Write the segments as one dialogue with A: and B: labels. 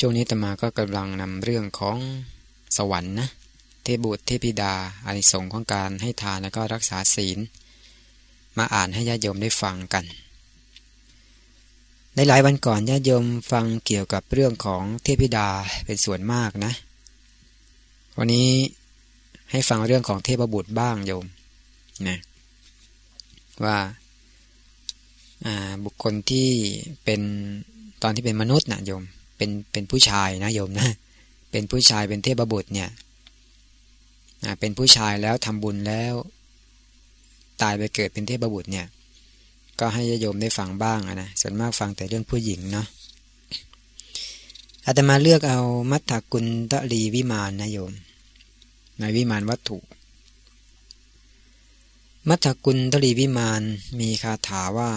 A: ช่วงนี้ตมาก็กำลังนำเรื่องของสวรรค์นะเทพบุตรเทพิดาอานิสงส์ของการให้ทานแล้วก็รักษาศีล มาอ่านให้ญาติโยมได้ฟังกัน ในหลายวันก่อนญาติโยมฟังเกี่ยวกับเรื่องของเทพิดาเป็นส่วนมากนะ วันนี้ให้ฟังเรื่องของเทพบุตรบ้างโยมนะว่าบุคคลที่เป็นตอนที่เป็นมนุษย์นะโยม เป็นเป็นผู้ชายนะโยมนะเป็นผู้ชายเป็นเทพบุตรเนี่ยเป็นผู้ชายแล้วทำบุญแล้ว ตายไปเกิดเป็นเทพบุตรเนี่ยก็ให้โยมได้ฟังบ้างนะส่วนมากฟังแต่เรื่องผู้หญิงเนาะอาตมาเลือกเอามัทธกุลตลีวิมานนะโยมในวิมานวัตถุ มัทธกุลตลีวิมานมีคาถาว่า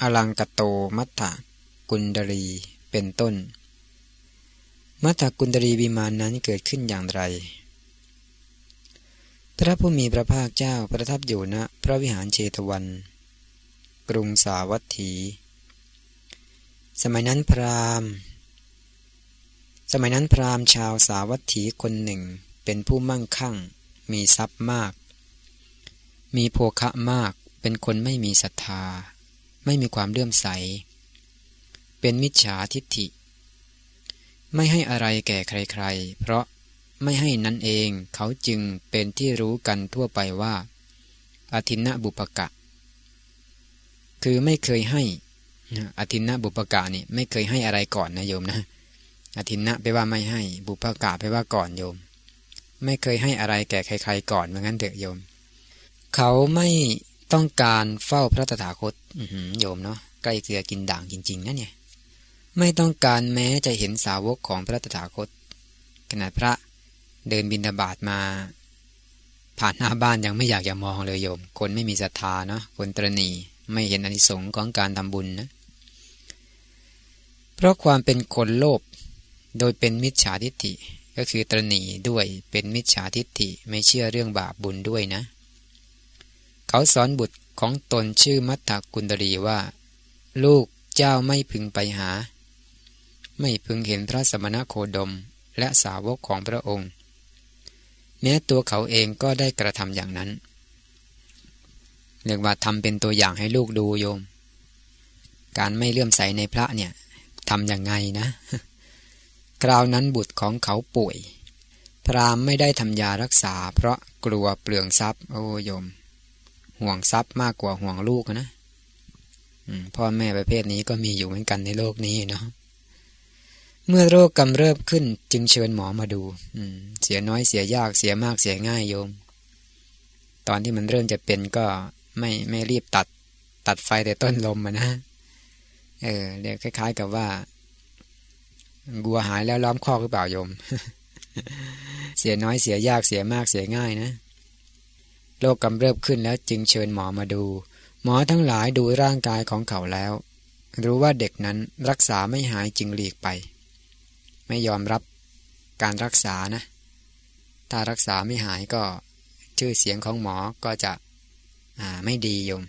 A: อลังกโตมัทธกุลดลีเป็นต้น มัทกุณดรีวิมานนั้นเกิดขึ้นอย่างไร พระผู้มีพระภาคเจ้าประทับอยู่ณพระวิหารเชตวัน กรุงสาวัตถี สมัยนั้นพราหมณ์ สมัยนั้นพราหมณ์ชาวสาวัตถีคนหนึ่งเป็นผู้มั่งคั่ง มีทรัพย์มาก มีโภคะมาก เป็นคนไม่มีศรัทธา ไม่มีความเลื่อมใส เป็นมิจฉาทิฏฐิ ไม่ให้อะไรแก่ใครๆ เพราะไม่ให้นั้นเองเขาจึงเป็นที่รู้กันทั่วไปว่าอธินะบุปกะ คือไม่เคยให้อธินะบุปกะนี่ไม่เคยให้อะไรก่อนนะโยมนะอธินะไปว่าไม่ให้ บุปกะไปว่าก่อนโยม ไม่เคยให้อะไรแก่ใคร ๆ ก่อนเหมือนกันเถอะโยม เขาไม่ต้องการเฝ้าพระตถาคตโยมเนาะใกล้เกลือกินด่างจริง ๆนะเนี่ย ไม่ต้องการแม้จะเห็นสาวกของพระตถาคต ขนาดพระเดินบินบาตมา ผ่านหน้าบ้านยังไม่อยากจะมองเลยโยม คนไม่มีศรัทธาเนาะคนตรณีไม่เห็นอนิสงค์ของการทำบุญนะเพราะความเป็นคนโลภโดยเป็นมิจฉาทิฏฐิก็คือตรณีด้วยเป็นมิจฉาทิฏฐิไม่เชื่อเรื่องบาปบุญด้วยนะ เขาสอนบุตรของตนชื่อมัตตกุลดรีว่า ลูกเจ้าไม่พึงไปหา ไม่พึงเห็นพระสมณโคดมและสาวกของพระองค์ แม้ตัวเขาเองก็ได้กระทำอย่างนั้นเรียกว่าทำเป็นตัวอย่างให้ลูกดูโยม การไม่เลื่อมใสในพระเนี่ยทำอย่างไงนะ คราวนั้นบุตรของเขาป่วย พรามไม่ได้ทำยารักษา เพราะกลัวเปลืองทรัพย์ โอ้โยม ห่วงทรัพย์มากกว่าห่วงลูกนะพ่อแม่ประเภทนี้ก็มีอยู่เหมือนกันในโลกนี้เนาะ เมื่อโรคกำเริบขึ้น จึงเชิญหมอมาดูเสียน้อยเสียยากเสียมากเสียง่ายโยม ตอนที่มันเริ่มจะเป็นก็ไม่ไม่รีบตัด ตัดไฟแต่ต้นลมนะเออเรียกคล้าย ๆ กับว่ากัวหายแล้วล้อมคอกหรือเปล่าโยม เสียน้อยเสียยากเสียมากเสียง่ายนะโรคกำเริบขึ้นแล้วจึงเชิญหมอมาดู หมอทั้งหลายดูร่างกายของเขาแล้ว รู้ว่าเด็กนั้นรักษาไม่หายจึงหลีกไป ไม่ยอมรับการรักษานะ ถ้ารักษาไม่หายก็ชื่อเสียงของหมอก็จะไม่ดีโยม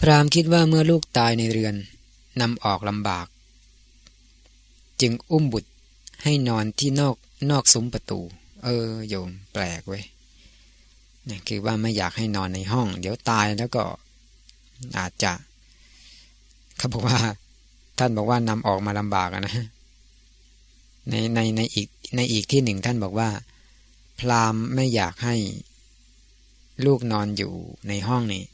A: พรามคิดว่าเมื่อลูกตายในเรือนนำออกลำบาก จึงอุ้มบุตรให้นอนที่นอกนอกซุ้มประตู เออโยมแปลกเว้ยนี่คือว่าไม่อยากให้นอนในห้อง เดี๋ยวตายแล้วก็อาจจะเขาบอกว่า ท่านบอกว่านำออกมาลำบากนะ ในในในอีกในอีกที่หนึ่งท่านบอกว่า พราหมณ์ไม่อยากให้ลูกนอนอยู่ในห้องนี้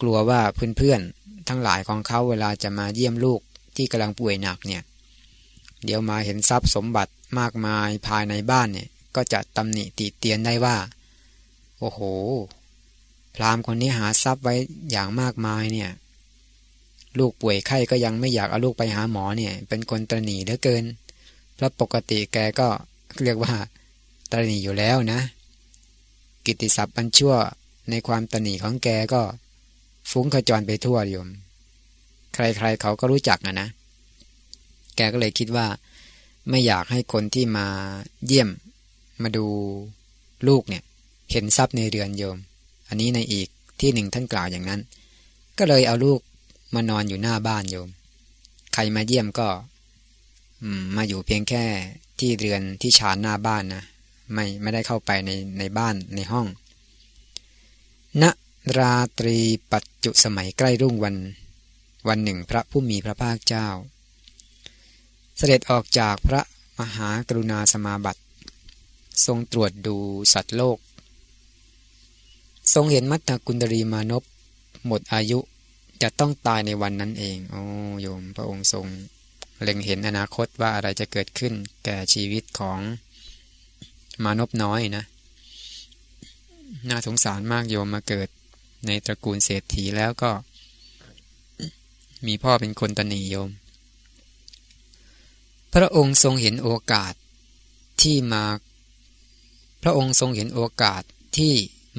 A: กลัวว่าเพื่อนๆทั้งหลายของเขาเวลาจะมาเยี่ยมลูกที่กำลังป่วยหนักเนี่ย เดี๋ยวมาเห็นทรัพย์สมบัติมากมายภายในบ้านเนี่ย ก็จะตำหนิติเตียนได้ว่า โอ้โห พราหมณ์คนนี้หาทรัพย์ไว้อย่างมากมายเนี่ย ลูกป่วยไข้ก็ยังไม่อยากเอาลูกไปหาหมอเนี่ย เป็นคนตรณีเหลือเกิน เพราะปกติแกก็เรียกว่าตรณีอยู่แล้วนะ กิตติศัพท์อันชั่วในความตรณีของแกก็ ฟุ้งขจรไปทั่วโยม ใครๆเขาก็รู้จักนะนะ แกก็เลยคิดว่า ไม่อยากให้คนที่มาเยี่ยมมาดูลูกเนี่ย เห็นทรัพย์ในเรือนโยม อันนี้ในอีกที่หนึ่งท่านกล่าวอย่างนั้น ก็เลยเอาลูกมานอนอยู่หน้าบ้านโยม ใครมาเยี่ยมก็ มาอยู่เพียงแค่ที่เรือนที่ชานหน้าบ้านนะไม่ไม่ได้เข้าไปในในบ้านในห้องณราตรีปัจจุสมัยใกล้รุ่งวัน วันหนึ่งพระผู้มีพระภาคเจ้า เสด็จออกจากพระมหากรุณาสมาบัติ ทรงตรวจดูสัตว์โลก ทรงเห็นมัตตกุณดรีมานพหมดอายุจะต้องตายในวันนั้นเอง โอ้โยมพระองค์ทรง เล็งเห็นอนาคตว่าอะไรจะเกิดขึ้นแก่ชีวิตของมานพน้อยนะ น่าสงสารมากโยมมาเกิดในตระกูลเศรษฐีแล้วก็ มีพ่อเป็นคนตนีโยม พระองค์ทรงเห็นโอกาสที่มา พระองค์ทรงเห็นโอกาสที่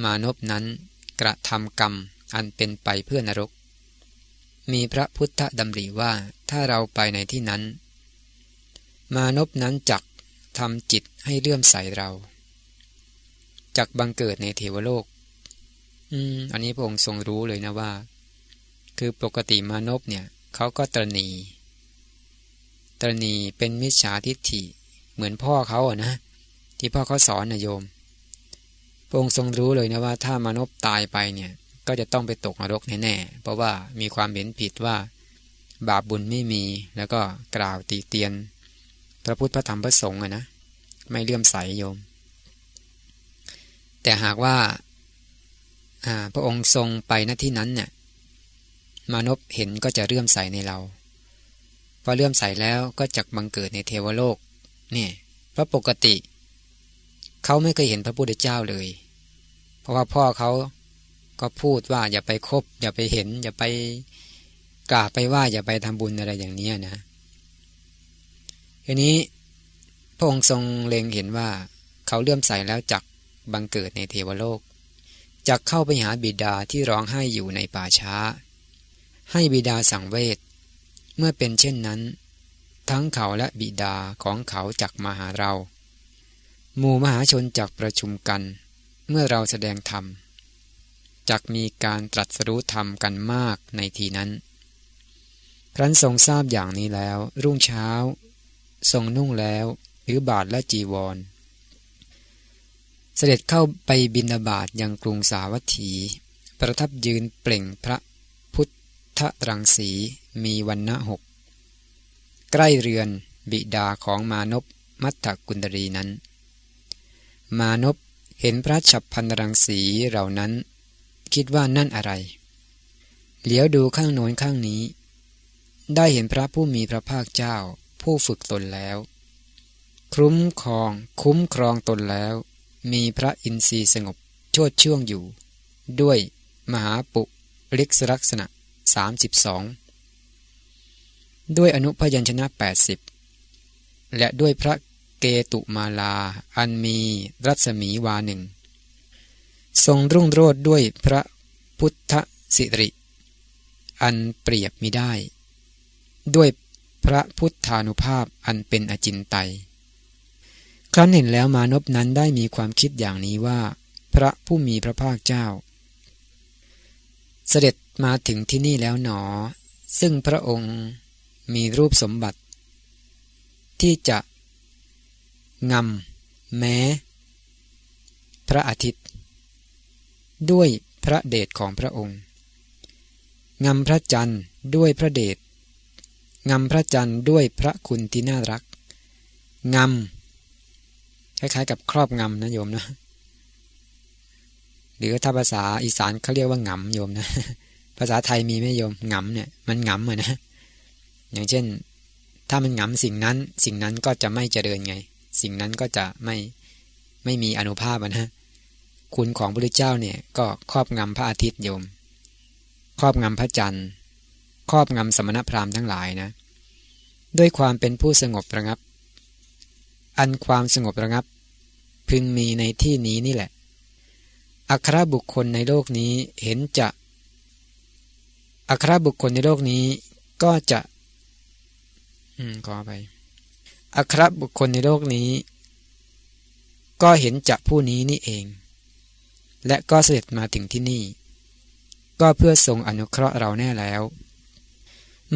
A: มานพนั้นกระทำกรรมอันเป็นไปเพื่อนรก มีพระพุทธดำริว่าถ้าเราไปในที่นั้น มานพนั้นจักทำจิตให้เลื่อมใสเราจักบังเกิดในเทวโลก อืม อันนี้พระองค์ทรงรู้เลยนะว่า คือปกติมานพเนี่ยเขาก็ตรณีตรณีเป็นมิจฉาทิฏฐิเหมือนพ่อเขาอะนะ ที่พ่อเขาสอนนะโยมพระองค์ทรงรู้เลยนะว่า ถ้ามานพตายไปเนี่ย ก็จะต้องไปตกนรกแน่ๆเพราะว่ามีความเห็นผิดว่า บาปบุญไม่มีแล้วก็กล่าวตีเตียน พระพุทธพระธรรมพระสงฆ์อะนะไม่เลื่อมใสโยม แต่หากว่าพระองค์ทรงไปณที่นั้นเนี่ยมานพเห็นก็จะเลื่อมใสในเราพอเลื่อมใสแล้วก็จะบังเกิดในเทวโลกเนี่ยเพราะปกติ เขาไม่เคยเห็นพระพุทธเจ้าเลย เพราะว่าพ่อเขา ก็พูดว่าอย่าไปคบ อย่าไปเห็น อย่าไปกราบไปว่าอย่าไปทำบุญอะไรอย่างนี้นะทีนี้พระองค์ทรงเล็งเห็นว่าเขาเลื่อมใสแล้วจักบังเกิดในเทวโลกจะเข้าไปหาบิดาที่ร้องไห้อยู่ในป่าช้า ให้บิดาสั่งเวทเมื่อเป็นเช่นนั้น ทั้งเขาและบิดาของเขาจักมาหาเราหมู่มหาชนจักประชุมกัน เมื่อเราแสดงธรรม จักมีการตรัสรู้ธรรมกันมากในทีนั้น ครั้นทรงทราบอย่างนี้แล้ว รุ่งเช้า ทรงนุ่งแล้วหรือบาทและจีวร เสด็จเข้าไปบินาบาตยังกรุงสาวัตถี ประทับยืนเปล่งพระพุทธรังสีมีวันณะหก ใกล้เรือนบิดาของมานพมัตตกุณดรีนั้น มานพเห็นพระฉับพันรังสีเหล่านั้น คิดว่านั่นอะไร เหลียวดูข้างโน้นข้างนี้ ได้เห็นพระผู้มีพระภาคเจ้า ผู้ฝึกตนแล้ว คุ้มครอง คุ้มครองตนแล้ว มีพระอินทรีย์สงบโชดช่วงอยู่ ด้วยมหาปุริกลักษณะ 32 ด้วยอนุพยัญชนะ 80 และด้วยพระเกตุมาลา อันมีรัศมีวาหนึ่ง ทรงรุ่งโรดด้วยพระพุทธสิริ อันเปรียบมิได้ ด้วยพระพุทธานุภาพอันเป็นอจินไตยครั้นเห็นแล้วมานพนั้นได้มีความคิดอย่างนี้ว่า พระผู้มีพระภาคเจ้า เสด็จมาถึงที่นี่แล้วหนอ ซึ่งพระองค์มีรูปสมบัติ ที่จะงำแม้ พระอาทิตย์ ด้วยพระเดชของพระองค์งำพระจันทร์ด้วยพระเดชงำพระจันทร์ด้วยพระคุณที่น่ารักงำคล้ายๆ กับครอบงำนะโยมนะหรือถ้าภาษาอีสานเขาเรียกว่างำโยมนะ ภาษาไทยมีไหมโยมงำเนี่ยมันงำอะนะ อย่างเช่น ถ้ามันงำสิ่งนั้น สิ่งนั้นก็จะไม่เจริญไง สิ่งนั้นก็จะไม่ไม่มีอนุภาพนะ คุณของพระพุทธเจ้าเนี่ยก็ครอบงำพระอาทิตย์โยม ครอบงำพระจันทร์ ครอบงำสมณพราหมณ์ทั้งหลายนะ ด้วยความเป็นผู้สงบระงับ อันความสงบระงับ พึงมีในที่นี้นี่แหละ อัครบุคคลในโลกนี้เห็นจะ อัครบุคคลในโลกนี้ก็จะ อืมขอไป อัครบุคคลในโลกนี้ ก็เห็นจะผู้นี้นี่เอง และก็เสด็จมาถึงที่นี่ ก็เพื่อทรงอนุเคราะห์เราแน่แล้ว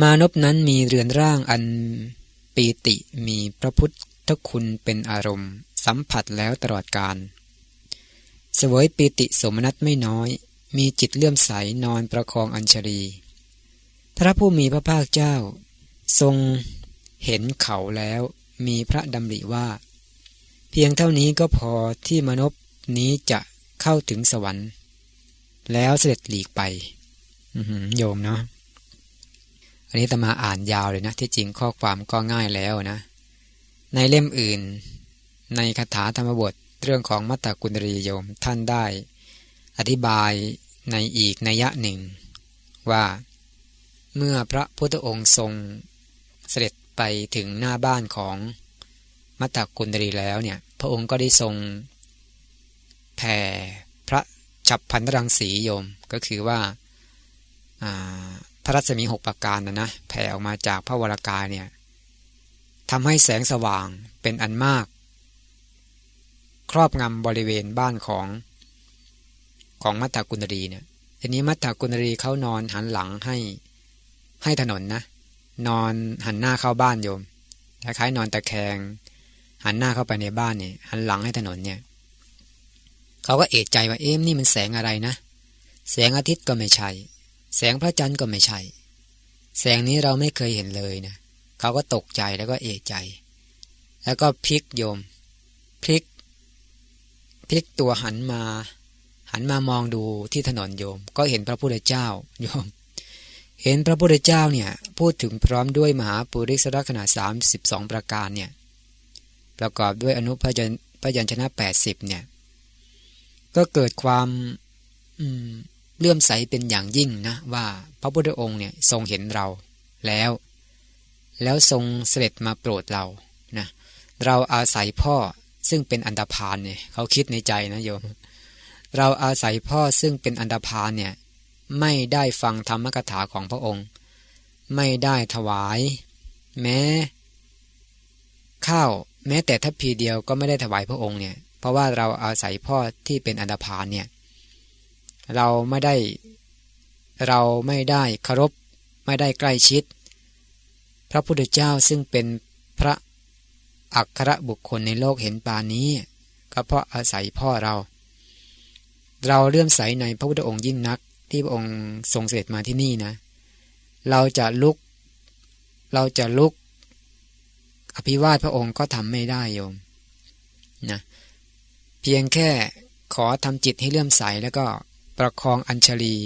A: มานพนั้นมีเรือนร่างอันปีติมีพระพุทธคุณเป็นอารมณ์ สัมผัสแล้วตลอดการสวยปีติสมนัตไม่น้อย มีจิตเลื่อมใสนอนประคองอัญชลีพระผู้มีพระภาคเจ้า ทรงเห็นเขาแล้วมีพระดำริว่า เพียงเท่านี้ก็พอที่มนพนี้จะ เข้าถึงสวรรค์ แล้วเสด็จหลีกไปโยมเนาะอันนี้ตมาอ่านยาวเลยนะ ที่จริงข้อความก็ง่ายแล้วนะ ในเล่มอื่น ในคาถาธรรมบทเรื่องของมัตตกุณรีโยมท่านได้ อธิบายในอีกนัยยะหนึ่ง ว่า เมื่อพระพุทธองค์ทรงเสด็จไปถึงหน้าบ้านของมัตตกุณรีแล้วเนี่ย พระองค์ก็ได้ทรง ผ่พระฉับพันรังสีโยมก็คือว่าพระรัศมีหกประการนะนะแผ่ออกมาจากพระวรากายเนี่ยทำให้แสงสว่างเป็นอันมาก ครอบงำบริเวณบ้านของของมัตตกุณรีเนี่ยทีนี้มัตตกุณรีเขานอนหันหลังให้ให้ถนนนะ นอนหันหน้าเข้าบ้านโยมคล้ายๆนอนตะแคง หันหน้าเข้าไปในบ้านเนี่ยหันหลังให้ถนนเนี่ย เขาก็เอะใจว่าเอ๊ะนี่มันแสงอะไรนะ แสงอาทิตย์ก็ไม่ใช่ แสงพระจันทร์ก็ไม่ใช่ แสงนี้เราไม่เคยเห็นเลยนะ เขาก็ตกใจแล้วก็เอะใจ แล้วก็พลิกโยม พลิก พลิกตัวหันมา หันมามองดูที่ถนนโยม ก็เห็นพระพุทธเจ้าโยม เห็นพระพุทธเจ้าเนี่ย พูดถึงพร้อมด้วยมหาปุริสลักษณะสามสิบสองประการเนี่ย ประกอบด้วยอนุพยัญพยัญชนะแปดสิบเนี่ย ก็เกิดความเลื่อมใสเป็นอย่างยิ่งนะว่าพระพุทธองค์เนี่ยทรงเห็นเราแล้ว แล้วทรงเสด็จมาโปรดเรานะเราอาศัยพ่อซึ่งเป็นอันดาพานเนี่ยเขาคิดในใจนะโยม เราอาศัยพ่อซึ่งเป็นอันดาพานเนี่ยไม่ได้ฟังธรรมกถาของพระองค์ ไม่ได้ถวาย แม้ ข้าว แม้แต่ทัพพีเดียวก็ไม่ได้ถวายพระองค์เนี่ย เพราะว่าเราอาศัยพ่อที่เป็นอันดพานเนี่ยเราไม่ได้เราไม่ได้เคารพไม่ได้ใกล้ชิด พระพุทธเจ้าซึ่งเป็นพระอัครบุคคลในโลกเห็นปานี้ ก็เพราะอาศัยพ่อเรา เราเลื่อมใสในพระพุทธองค์ยิ่งนักที่พระองค์ทรงเสด็จมาที่นี่นะ เราจะลุก เราจะลุก อภิวาทพระองค์ก็ทำไม่ได้โยมนะ เพียงแค่ขอทำจิตให้เลื่อมใสแล้วก็ประคองอัญชลี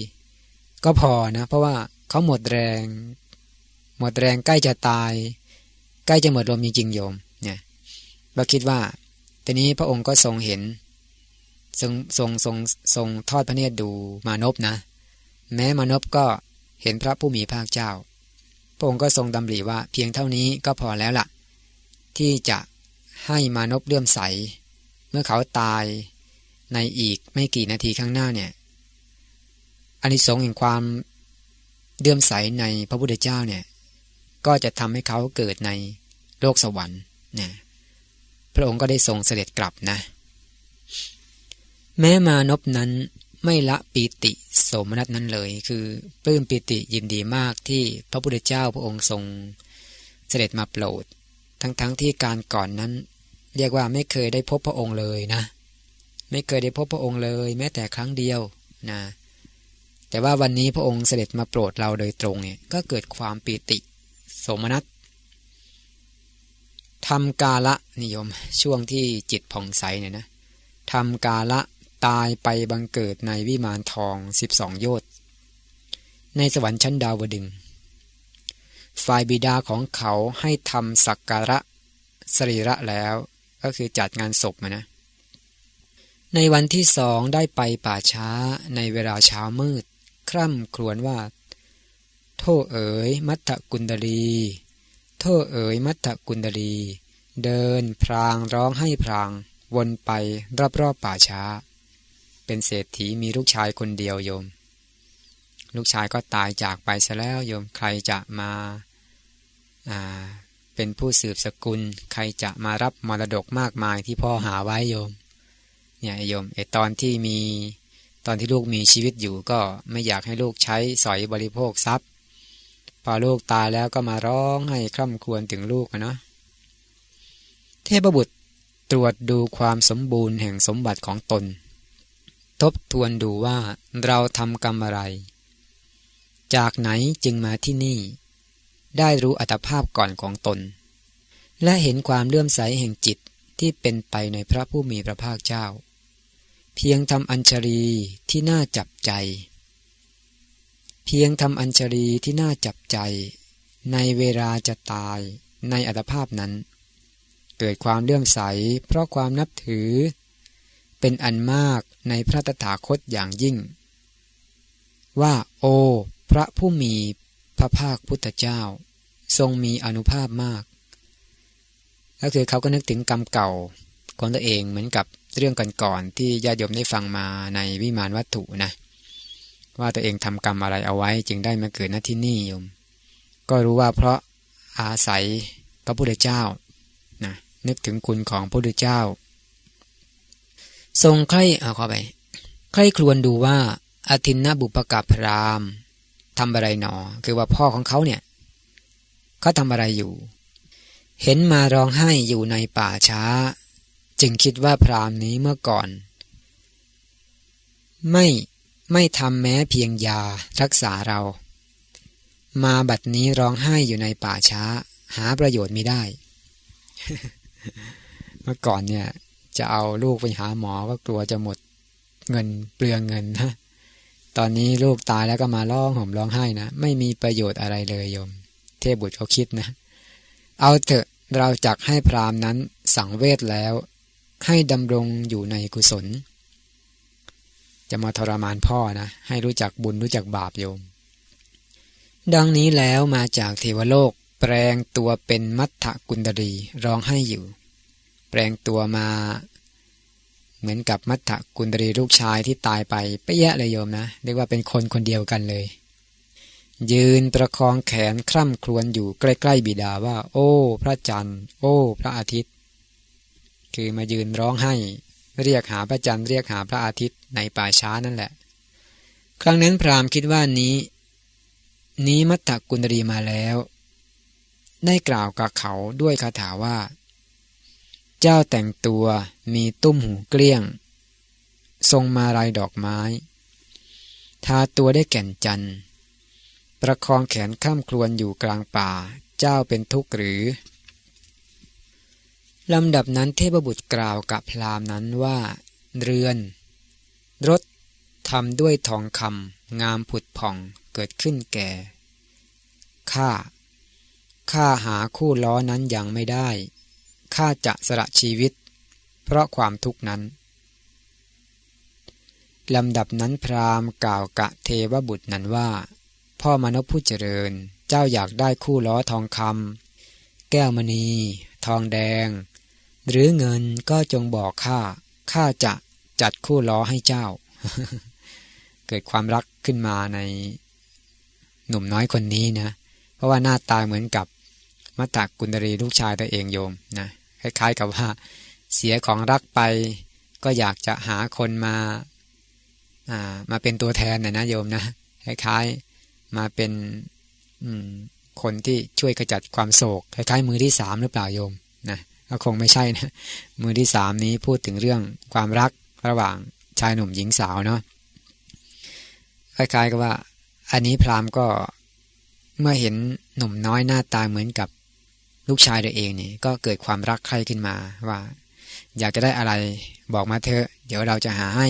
A: ก็พอนะ เพราะว่าเขาหมดแรง หมดแรงใกล้จะตาย ใกล้จะหมดลมจริงๆโยมเนี่ยเราคิดว่าทีนี้พระองค์ก็ทรงเห็น ทรงทรงทรงทรงทอดพระเนตรดูมานพนะ แม้มานพก็เห็นพระผู้มีภาคเจ้า พระองค์ก็ทรงดำริว่าเพียงเท่านี้ก็พอแล้วละ่ะ ที่จะให้มานพเลื่อมใส มื่อเขาตายในอีกไม่กี่นาทีข้างหน้าเนี่ยอานิสงส์แห่งความเดื่อมใสในพระพุทธเจ้าเนี่ย ก็จะทำให้เขาเกิดในโลกสวรรค์เนี่ยพระองค์ก็ได้ทรงเสด็จกลับนะ แม้มานพนั้นไม่ละปีติโสมนัสนั้นเลย คือปลื้มปีติยินดีมากที่พระพุทธเจ้าพระองค์ทรงเสด็จมาโปรด ทั้งๆทที่การก่อนนั้น เรียกว่าไม่เคยได้พบพระองค์เลยนะ ไม่เคยได้พบพระองค์เลย แม้แต่ครั้งเดียวนะ แต่ว่าวันนี้พระองค์เสด็จมาโปรดเราโดยตรงเนี่ยก็เกิดความปีติสมนัตทำกาละนิยมช่วงที่จิตผ่องใสเนี่ยนะทำกาละตายไปบังเกิดในวิมานทองสิบองโยชน์ในสวรรค์ชั้นดาวดึงฝ่ายบิดาของเขาให้ทำสักการะสรีระแล้ว ก็คือจัดงานศพมานะ ในวันที่สองได้ไปป่าช้าในเวลาเช้ามืด คร่ำครวญว่า โทเอ๋ยมัทธกุณดลี โทเอ๋ยมัทธกุณดลี เดินพรางร้องให้พราง วนไปรอบๆบป่าช้า เป็นเศรษฐีมีลูกชายคนเดียวโยม ลูกชายก็ตายจากไปซะแล้วโยมใครจะมา อ่า เป็นผู้สืบสกุล ใครจะมารับมรดกมากมายที่พ่อหาไว้โยม เนี่ยโยมไอตอนที่มีตอนที่ลูกมีชีวิตอยู่ก็ไม่อยากให้ลูกใช้สอยบริโภคทรัพย์ พอลูกตายแล้วก็มาร้องให้คร่ำควรถึงลูกนะเทพบุตรตรวจดูความสมบูรณ์แห่งสมบัติของตน ทบทวนดูว่าเราทำกรรมอะไร จากไหนจึงมาที่นี่ ได้รู้อัตภาพก่อนของตน และเห็นความเลื่อมใสแห่งจิตที่เป็นไปในพระผู้มีพระภาคเจ้า เพียงทำอัญชรีที่น่าจับใจ เพียงทำอัญชรีที่น่าจับใจ ในเวลาจะตายในอัตภาพนั้น เกิดความเลื่อมใสเพราะความนับถือ เป็นอันมากในพระตถาคตอย่างยิ่ง ว่าโอ พระผู้มี พระภาคพุทธเจ้า ทรงมีอนุภาพมาก ก็คือเขาก็นึกถึงกรรมเก่าของตัวเองเหมือนกับเรื่องก่อนๆที่ญาติโยมได้ฟังมาในวิมานวัตถุนะ ว่าตัวเองทำกรรมอะไรเอาไว้ จึงได้มาเกิดณที่นี่โยม ก็รู้ว่าเพราะอาศัยพระพุทธเจ้านะนึกถึงคุณของพระพุทธเจ้า ทรงใคร่เอาเข้าไปใคร่ครวญดูว่าอธินนบุปการพราม ทำอะไรหนอ คือว่าพ่อของเขาเนี่ยเขาทำอะไรอยู่ เห็นมาร้องไห้อยู่ในป่าช้า จึงคิดว่าพรามนี้เมื่อก่อน ไม่ไม่ทำแม้เพียงยารักษาเรา มาบัดนี้ร้องไห้อยู่ในป่าช้า หาประโยชน์ไม่ได้ เมื่อก่อนเนี่ย จะเอาลูกไปหาหมอก็กลัวจะหมดเงินเปลืองเงินนะ ตอนนี้ลูกตายแล้วก็มาร้องห่มร้องไห้นะไม่มีประโยชน์อะไรเลยโยม เทพบุตรเขาคิดนะ เอาเถอะเราจักให้พรามนั้นสังเวชแล้ว ให้ดำรงอยู่ในกุศล จะมาทรมานพ่อนะ ให้รู้จักบุญรู้จักบาปโยม ดังนี้แล้วมาจากเทวโลก แปลงตัวเป็นมัทธกุณดรีร้องให้อยู่ แปลงตัวมา เหมือนกับมัทธกุณดรีลูกชายที่ตายไปไปแยะเลยโยมนะเรียกว่าเป็นคนคนเดียวกันเลย ยืนประคองแขนคร่ำครวญอยู่ใกล้ๆบิดาว่า โอ้ พระจันทร์ โอ้ พระอาทิตย์ คือมายืนร้องให้ เรียกหาพระจันทร์เรียกหาพระอาทิตย์ในป่าช้านั่นแหละ ครั้งนั้นพราหมณ์คิดว่านี้ นี้มัตตกุณรีมาแล้ว ได้กล่าวกับเขาด้วยคาถาว่า เจ้าแต่งตัวมีตุ้มหูเกลี้ยง ทรงมาลายดอกไม้ ทาตัวได้แก่นจันทร์ประคองแขนข้ามครวนอยู่กลางป่า เจ้าเป็นทุกข์หรือ ลำดับนั้นเทพบุตรกล่าวกับพรามนั้นว่า เรือน รถทำด้วยทองคำงามผุดผ่องเกิดขึ้นแก่ ข้า ข้าหาคู่ล้อนั้นยังไม่ได้ ข้าจะสละชีวิต เพราะความทุกข์นั้นลำดับนั้นพราหมณ์กล่าวกะเทวบุตรนั้นว่า พ่อมนุษย์ผู้เจริญเจ้าอยากได้คู่ล้อทองคำแก้วมณี ทองแดง หรือเงินก็จงบอกข้าข้าจะจัดคู่ล้อให้เจ้า เกิดความรักขึ้นมาในหนุ่มน้อยคนนี้นะ เพราะว่าหน้าตาเหมือนกับมัตตกุณรีลูกชายตัวเองโยมนะ คล้ายๆกับว่า เสียของรักไป ก็อยากจะหาคนมาอ่ามาเป็นตัวแทนนะนะโยมนะคล้ายๆมาเป็นคนที่ช่วยขจัดความโศกคล้ายๆมือที่สามหรือเปล่าโยมนะก็คงไม่ใช่นะมือที่สามนี้พูดถึงเรื่องความรักระหว่างชายหนุ่มหญิงสาวเนาะคล้ายๆกับว่า อันนี้พราหมณ์ก็เมื่อเห็นหนุ่มน้อยหน้าตาเหมือนกับ ลูกชายตัวเองนี่ก็เกิดความรักใคร่ขึ้นมาว่า อยากจะได้อะไรบอกมาเถอะ เดี๋ยวเราจะหาให้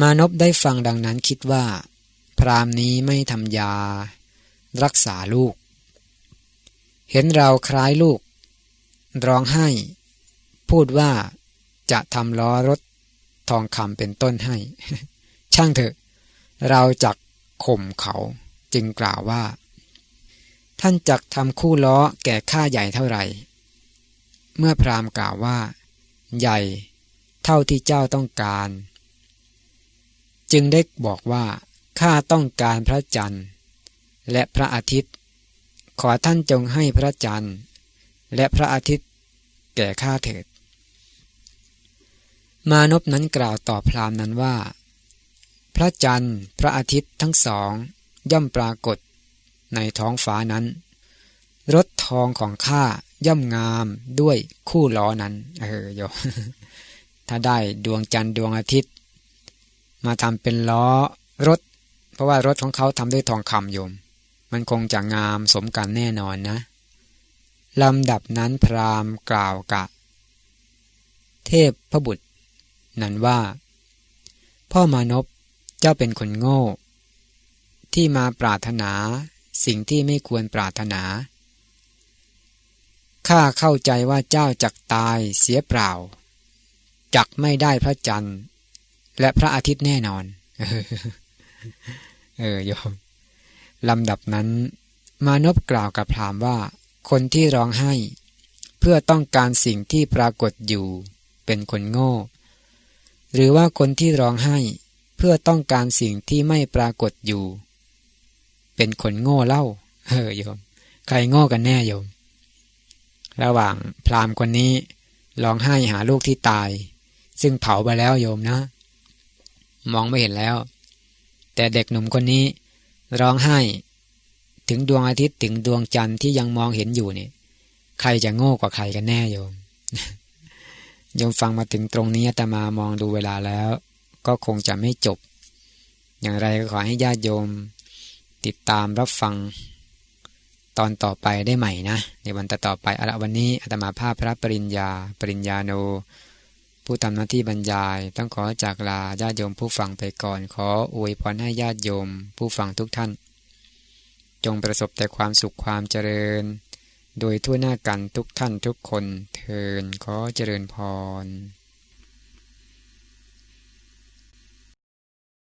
A: มานพได้ฟังดังนั้นคิดว่า พรามนี้ไม่ทำยา รักษาลูก เห็นเราคล้ายลูก ร้องไห้ พูดว่าจะทำล้อรถทองคำเป็นต้นให้ ช่างเถอะ เราจักข่มเขาจึงกล่าวว่า ท่านจักทำคู่ล้อแก่ข้าใหญ่เท่าไหร่ เมื่อพราหมณ์กล่าวว่า ใหญ่เท่าที่เจ้าต้องการ จึงได้บอกว่าข้าต้องการพระจันทร์และพระอาทิตย์ ขอท่านจงให้พระจันทร์และพระอาทิตย์แก่ข้าเถิด มานพนั้นกล่าวตอบพราหมณ์นั้นว่า พระจันทร์พระอาทิตย์ทั้งสองย่อมปรากฏ ในท้องฟ้านั้น รถทองของข้าย่อมงามด้วยคู่ล้อนั้น เออโยถ้าได้ดวงจันทร์ดวงอาทิตย์ มาทำเป็นล้อรถ เพราะว่ารถของเขาทำด้วยทองคำโยม มันคงจะงามสมกันแน่นอนนะลำดับนั้นพราหมณ์กล่าวกับเทพพระบุตร นั้นว่า พ่อมานพเจ้าเป็นคนโง่ ที่มาปรารถนา สิ่งที่ไม่ควรปรารถนา ข้าเข้าใจว่าเจ้าจักตายเสียเปล่า จักไม่ได้พระจันทร์ และพระอาทิตย์แน่นอน เออโยมลำดับนั้น มานพกล่าวกับพรามว่า คนที่ร้องไห้ เพื่อต้องการสิ่งที่ปรากฏอยู่ เป็นคนโง่ หรือว่าคนที่ร้องไห้ เพื่อต้องการสิ่งที่ไม่ปรากฏอยู่ เป็นคนโง่เล่าเออโยม ใครโง่กันแน่โยม ระหว่างพรามคนนี้ร้องไห้หาลูกที่ตาย ซึ่งเผาไปแล้วโยมนะ มองไม่เห็นแล้ว แต่เด็กหนุ่มคนนี้ร้องไห้ถึงดวงอาทิตย์ถึงดวงจันทร์ที่ยังมองเห็นอยู่นี่ใครจะโง่กว่าใครกันแน่โยมโยมฟังมาถึงตรงนี้แต่มามองดูเวลาแล้ว ก็คงจะไม่จบ อย่างไรก็ขอให้ญาติโยม ติดตามรับฟังตอนต่อไปได้ใหม่นะ ในวันต่ต่อไปอะวันนี้อาตมาภาพพระปริญญา ปริญญาโน ผู้ทำหน้าที่บรรยาย ต้องขอจากลาญาติโยมผู้ฟังไปก่อน ขออวยพรให้ญาติโยม ผู้ฟังทุกท่าน จงประสบแต่ความสุขความเจริญ โดยทั่วหน้ากันทุกท่านทุกคนเทินขอเจริญพร